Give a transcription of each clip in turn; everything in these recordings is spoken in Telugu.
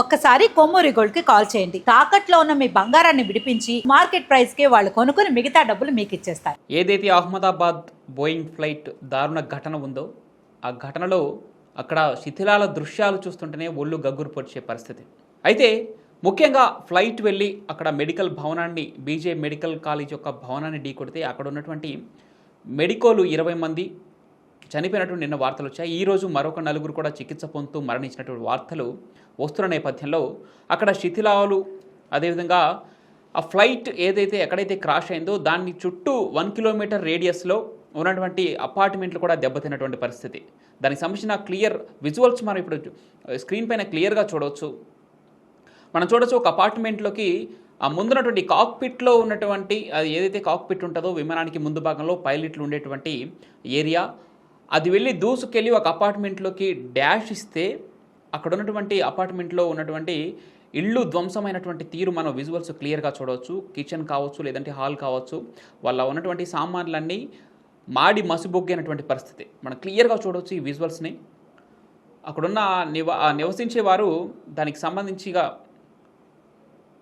ఒక్కసారి కొమ్మూరి గోల్డ్కి కాల్ చేయండి. తాకట్లో ఉన్న మీ బంగారాన్ని విడిపించి మార్కెట్ ప్రైస్కి వాళ్ళు కొనుక్కుని మిగతా డబ్బులు మీకు ఇచ్చేస్తారు. ఏదైతే అహ్మదాబాద్ బోయింగ్ ఫ్లైట్ దారుణ ఘటన ఉందో ఆ ఘటనలో అక్కడ శిథిలాల దృశ్యాలు చూస్తుంటేనే ఒళ్ళు గగ్గురు పొడిచే పరిస్థితి. అయితే ముఖ్యంగా ఫ్లైట్ వెళ్ళి అక్కడ మెడికల్ భవనాన్ని బీజే మెడికల్ కాలేజ్ యొక్క భవనాన్ని ఢీకొడితే అక్కడ ఉన్నటువంటి మెడికోలు ఇరవై మంది చనిపోయినటువంటి నిన్న వార్తలు వచ్చాయి. ఈ రోజు మరొక నలుగురు కూడా చికిత్స పొందుతూ మరణించినటువంటి వార్తలు వస్తున్న నేపథ్యంలో అక్కడ శిథిలాలు అదేవిధంగా ఆ ఫ్లైట్ ఏదైతే ఎక్కడైతే క్రాష్ అయిందో దాన్ని చుట్టూ వన్ కిలోమీటర్ రేడియస్లో ఉన్నటువంటి అపార్ట్మెంట్లు కూడా దెబ్బతిన్నటువంటి పరిస్థితి. దానికి సంబంధించిన క్లియర్ విజువల్స్ మనం ఇప్పుడు స్క్రీన్ పైన క్లియర్గా చూడవచ్చు. మనం చూడొచ్చు ఒక అపార్ట్మెంట్లోకి ఆ ముందున్నటువంటి కాక్పిట్లో ఉన్నటువంటి అది ఏదైతే కాక్పిట్ ఉంటుందో విమానానికి ముందు భాగంలో పైలట్లు ఉండేటువంటి ఏరియా. అది వెళ్ళి దూసుకెళ్ళి ఒక అపార్ట్మెంట్లోకి డాష్ ఇస్తే అక్కడ ఉన్నటువంటి అపార్ట్మెంట్లో ఉన్నటువంటి ఇళ్ళు ధ్వంసమైనటువంటి తీరు మనం విజువల్స్ క్లియర్గా చూడవచ్చు. కిచెన్ కావచ్చు లేదంటే హాల్ కావచ్చు. వాళ్ళ ఉన్నటువంటి సామాన్లన్నీ మాడి మసిబొగ్గైనటువంటి పరిస్థితి. మనం క్లియర్గా చూడవచ్చు ఈ విజువల్స్ని. అక్కడున్న నివ నివసించేవారు నివసించే వారు దానికి సంబంధించిగా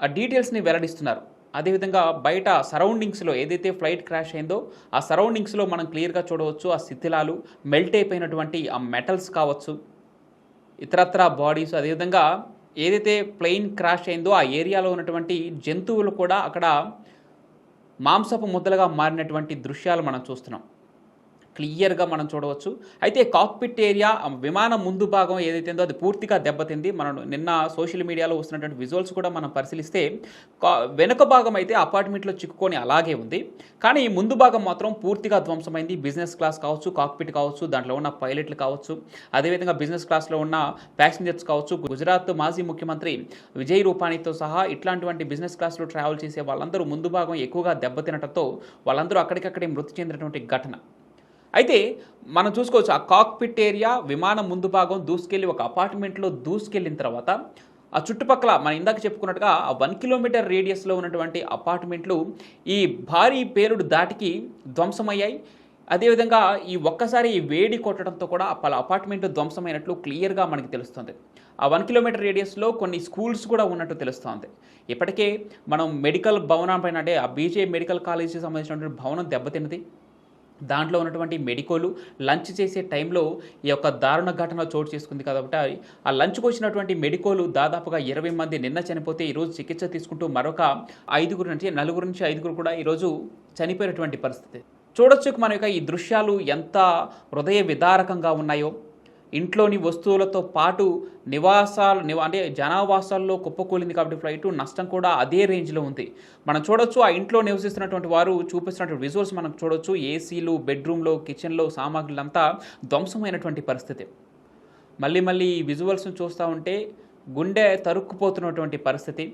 ఆ డీటెయిల్స్ని వెల్లడిస్తున్నారు. అదేవిధంగా బయట సరౌండింగ్స్లో ఏదైతే ఫ్లైట్ క్రాష్ అయిందో ఆ సరౌండింగ్స్లో మనం క్లియర్గా చూడవచ్చు ఆ శిథిలాలు మెల్ట్ అయిపోయినటువంటి ఆ మెటల్స్ కావచ్చు ఇతరత్ర బాడీస్. అదేవిధంగా ఏదైతే ప్లెయిన్ క్రాష్ అయిందో ఆ ఏరియాలో ఉన్నటువంటి జంతువులు కూడా అక్కడ మాంసపు ముద్దలుగా మారినటువంటి దృశ్యాలు మనం చూస్తున్నాం. క్లియర్గా మనం చూడవచ్చు. అయితే కాక్పిట్ ఏరియా విమానం ముందు భాగం ఏదైతే ఉందో అది పూర్తిగా దెబ్బతింది. మనం నిన్న సోషల్ మీడియాలో వస్తున్నటువంటి విజువల్స్ కూడా మనం పరిశీలిస్తే కా- వెనుక భాగం అయితే అపార్ట్మెంట్లో చిక్కుకొని అలాగే ఉంది. కానీ ఈ ముందు భాగం మాత్రం పూర్తిగా ధ్వంసమైంది. బిజినెస్ క్లాస్ కావచ్చు కాక్పిట్ కావచ్చు దాంట్లో ఉన్న పైలట్లు కావచ్చు అదేవిధంగా బిజినెస్ క్లాస్లో ఉన్న ప్యాసింజర్స్ కావచ్చు గుజరాత్ మాజీ ముఖ్యమంత్రి విజయ్ రూపానీతో సహా ఇట్లాంటివంటి బిజినెస్ క్లాస్లో ట్రావెల్ చేసే వాళ్ళందరూ ముందు భాగం ఎక్కువగా దెబ్బతినటంతో వాళ్ళందరూ అక్కడికక్కడే మృతి చెందినటువంటి ఘటన. అయితే మనం చూసుకోవచ్చు ఆ కాక్పిట్ ఏరియా విమానం ముందు భాగం దూసుకెళ్ళి ఒక అపార్ట్మెంట్లో దూసుకెళ్ళిన తర్వాత ఆ చుట్టుపక్కల మనం ఇందాక చెప్పుకున్నట్టుగా ఆ వన్ కిలోమీటర్ రేడియస్లో ఉన్నటువంటి అపార్ట్మెంట్లు ఈ భారీ పేలుడు దాటికి ధ్వంసమయ్యాయి. అదేవిధంగా ఈ ఒక్కసారి ఈ వేడి కొట్టడంతో కూడా పలు అపార్ట్మెంట్లు ధ్వంసమైనట్లు క్లియర్గా మనకి తెలుస్తుంది. ఆ వన్ కిలోమీటర్ రేడియస్లో కొన్ని స్కూల్స్ కూడా ఉన్నట్టు తెలుస్తోంది. ఇప్పటికే మనం మెడికల్ భవనం పైన అంటే ఆ బీజే మెడికల్ కాలేజీకి సంబంధించినటువంటి భవనం దెబ్బతిన్నది. దాంట్లో ఉన్నటువంటి మెడికోలు లంచ్ చేసే టైంలో ఈ యొక్క దారుణ ఘటన చోటు చేసుకుంది కాబట్టి ఆ లంచ్కి వచ్చినటువంటి మెడికోలు దాదాపుగా ఇరవై మంది నిన్న చనిపోతే ఈరోజు చికిత్స తీసుకుంటూ మరొక ఐదుగురు నుంచి నలుగురు నుంచి ఐదుగురు కూడా ఈరోజు చనిపోయినటువంటి పరిస్థితి. చూడొచ్చు మన యొక్క ఈ దృశ్యాలు ఎంత హృదయ విదారకంగా ఉన్నాయో. ఇంట్లోని వస్తువులతో పాటు నివాసాలు నివా అంటే జనావాసాల్లో కుప్పకూలింది కాబట్టి ఫ్లైట్ నష్టం కూడా అదే రేంజ్లో ఉంది. మనం చూడొచ్చు ఆ ఇంట్లో నివసిస్తున్నటువంటి వారు చూపిస్తున్నటువంటి విజువల్స్ మనం చూడొచ్చు ఏసీలు బెడ్రూమ్లో కిచెన్లో సామాగ్రులంతా ధ్వంసమైనటువంటి పరిస్థితి. మళ్ళీ మళ్ళీ ఈ విజువల్స్ను చూస్తూ ఉంటే గుండె తరుక్కుపోతున్నటువంటి పరిస్థితి.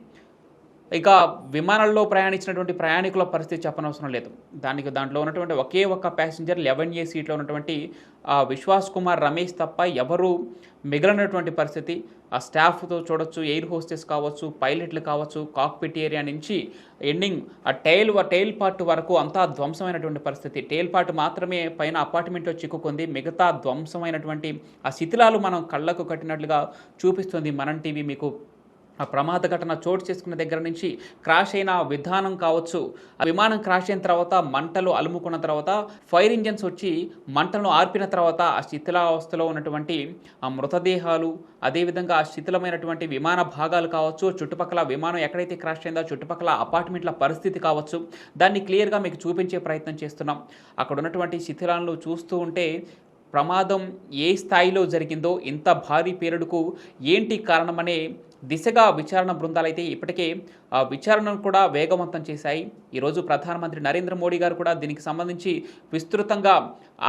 ఇక విమానాల్లో ప్రయాణించినటువంటి ప్రయాణికుల పరిస్థితి చెప్పనవసరం లేదు. దానికి దాంట్లో ఉన్నటువంటి ఒకే ఒక్క ప్యాసింజర్ లెవెన్ ఏ సీట్లో ఉన్నటువంటి ఆ విశ్వాస్ కుమార్ రమేష్ తప్ప ఎవరు మిగిలినటువంటి పరిస్థితి. ఆ స్టాఫ్తో చూడొచ్చు ఎయిర్ హోస్టెస్ కావచ్చు పైలట్లు కావచ్చు కాక్పిట్ ఏరియా నుంచి ఎండింగ్ ఆ టైల్ టైల్ పార్ట్ వరకు అంతా ధ్వంసమైనటువంటి పరిస్థితి. టైల్ పార్ట్ మాత్రమే పైన అపార్ట్మెంట్లో చిక్కుకుంది. మిగతా ధ్వంసమైనటువంటి ఆ శిథిలాలు మనం కళ్ళకు కట్టినట్లుగా చూపిస్తుంది మనం టీవీ మీకు. ప్రమాద ఘటన చోటు చేసుకున్న దగ్గర నుంచి క్రాష్ అయిన విధానం కావచ్చు. ఆ విమానం క్రాష్ అయిన తర్వాత మంటలు అలుముకున్న తర్వాత ఫైర్ ఇంజన్స్ వచ్చి మంటలను ఆర్పిన తర్వాత ఆ శిథిలావస్థలో ఉన్నటువంటి ఆ మృతదేహాలు అదేవిధంగా ఆ శిథిలమైనటువంటి విమాన భాగాలు కావచ్చు చుట్టుపక్కల విమానం ఎక్కడైతే క్రాష్ అయిందో చుట్టుపక్కల అపార్ట్మెంట్ల పరిస్థితి కావచ్చు దాన్ని క్లియర్గా మీకు చూపించే ప్రయత్నం చేస్తున్నాం. అక్కడ ఉన్నటువంటి శిథిలాలను చూస్తూ ఉంటే ప్రమాదం ఏ స్థాయిలో జరిగిందో ఇంత భారీ పేరుడుకు ఏంటి కారణమనే దిశగా విచారణ బృందాలైతే ఇప్పటికే ఆ విచారణను కూడా వేగవంతం చేశాయి. ఈరోజు ప్రధానమంత్రి నరేంద్ర మోడీ గారు కూడా దీనికి సంబంధించి విస్తృతంగా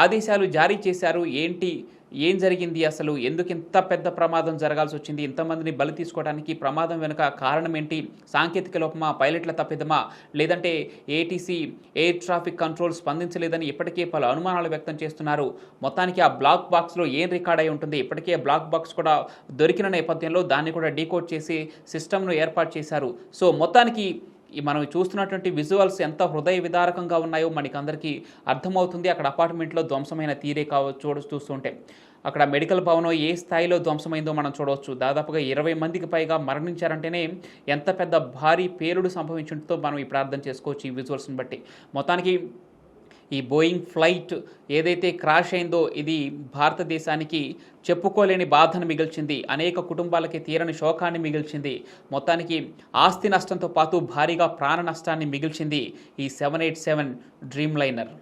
ఆదేశాలు జారీ చేశారు. ఏంటి ఏం జరిగింది అసలు? ఎందుకు ఇంత పెద్ద ప్రమాదం జరగాల్సి వచ్చింది? ఇంతమందిని బలి తీసుకోవడానికి ప్రమాదం వెనుక కారణం ఏంటి? సాంకేతిక లోపమా? పైలట్ల తప్పిదమా? లేదంటే ఏటీసీ ఎయిర్ ట్రాఫిక్ కంట్రోల్ స్పందించలేదని ఇప్పటికే పలు అనుమానాలు వ్యక్తం చేస్తున్నారు. మొత్తానికి ఆ బ్లాక్ బాక్స్లో ఏం రికార్డ్ అయి ఉంటుంది? ఇప్పటికే బ్లాక్ బాక్స్ కూడా దొరికిన నేపథ్యంలో దాన్ని కూడా డీకోడ్ చేసి సిస్టమ్ను ఏర్పాటు చేశారు. సో మొత్తానికి మనం చూస్తున్నటువంటి విజువల్స్ ఎంత హృదయ విదారకంగా ఉన్నాయో మనకి అందరికీ అర్థమవుతుంది. అక్కడ అపార్ట్మెంట్లో ధ్వంసమైన తీరే కావచ్చు చూడ చూస్తుంటే. అక్కడ మెడికల్ భవనం ఏ స్థాయిలో ధ్వంసమైందో మనం చూడవచ్చు. దాదాపుగా ఇరవై మందికి పైగా మరణించారంటేనే ఎంత పెద్ద భారీ పేలుడు సంభవించడంతో మనం ఇప్పుడు అర్థం చేసుకోవచ్చు ఈ విజువల్స్ని బట్టి. మొత్తానికి ఈ బోయింగ్ ఫ్లైట్ ఏదైతే క్రాష్ అయిందో ఇది భారతదేశానికి చెప్పుకోలేని బాధను మిగిల్చింది. అనేక కుటుంబాలకి తీరని శోకాన్ని మిగిల్చింది. మొత్తానికి ఆస్తి నష్టంతో పాటు భారీగా ప్రాణ నష్టాన్ని మిగిల్చింది ఈ seven eight seven dream liner